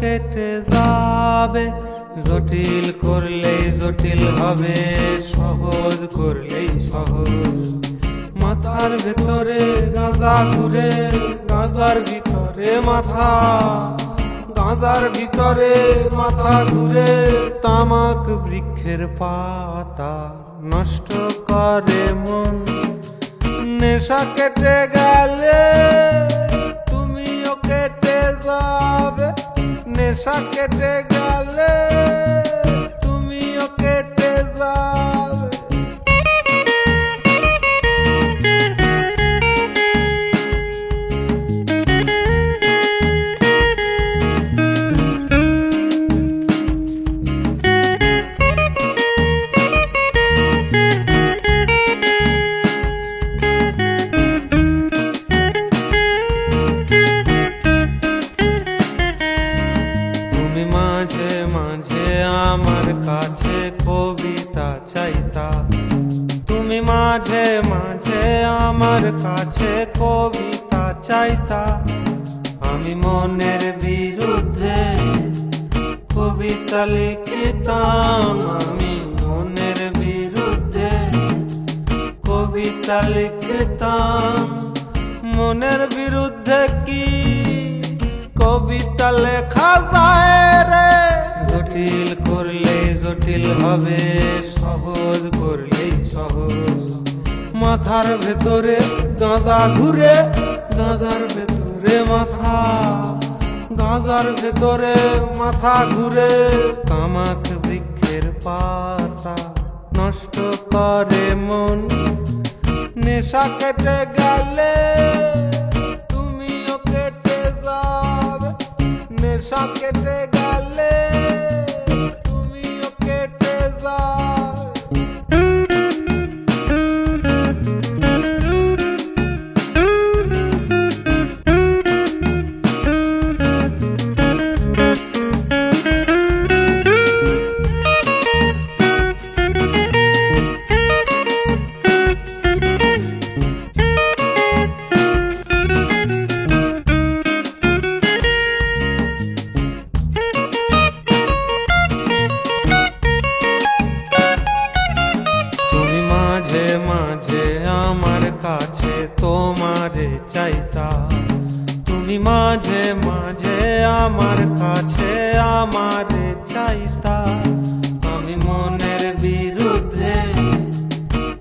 কেটে যাবে, জটিল করলেই জটিল হবে, সহজ করলেই সহজ। মাথার ভেতরে গাঁজা ঘুরে, গাঁজার ভিতরে মাথা। গাঁজার ভিতরে মাথা ঘুরে, তামাক বৃক্ষের পাতা নষ্ট করে মন। নেশা কেটে গেলে তুমিও কেটে যাবে। নেশা কেটে গেলে তুমি কেটে কাছে কবিতা চাইতা। তুমি মাঝে মাঝে আমার কাছে কবিতা চাইতা। আমি মনের বিরুদ্ধে কবিতা লিখিতাম। আমি মনের বিরুদ্ধে কবিতা লিখতাম। মনের বিরুদ্ধে কি কবিতা লেখা যায় রে? জটিল করলে জটিল হবে, সহজ করলেই সহজ। মাথার ভেতরে গাঁজা ঘুরে, গাঁজার ভেতরে মাথা। গাঁজার ভেতরে মাথা ঘুরে, তামাক বৃক্ষের পাতা নষ্ট করে মন। নেশা কেটে গেলে তুমিও কেটে যাবে, নেশা কেটে তুমি মাঝে মাঝে আমার কাছে আমারে চাইতা। আমি মনের বিরুদ্ধে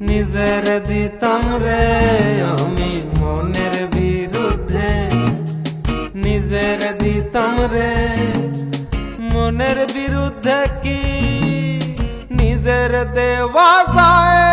নিজের দিতাম রে। আমি মনের বিরুদ্ধে নিজের দিতাম রে। মনের বিরুদ্ধে কি নিজের দেওয়া যায়?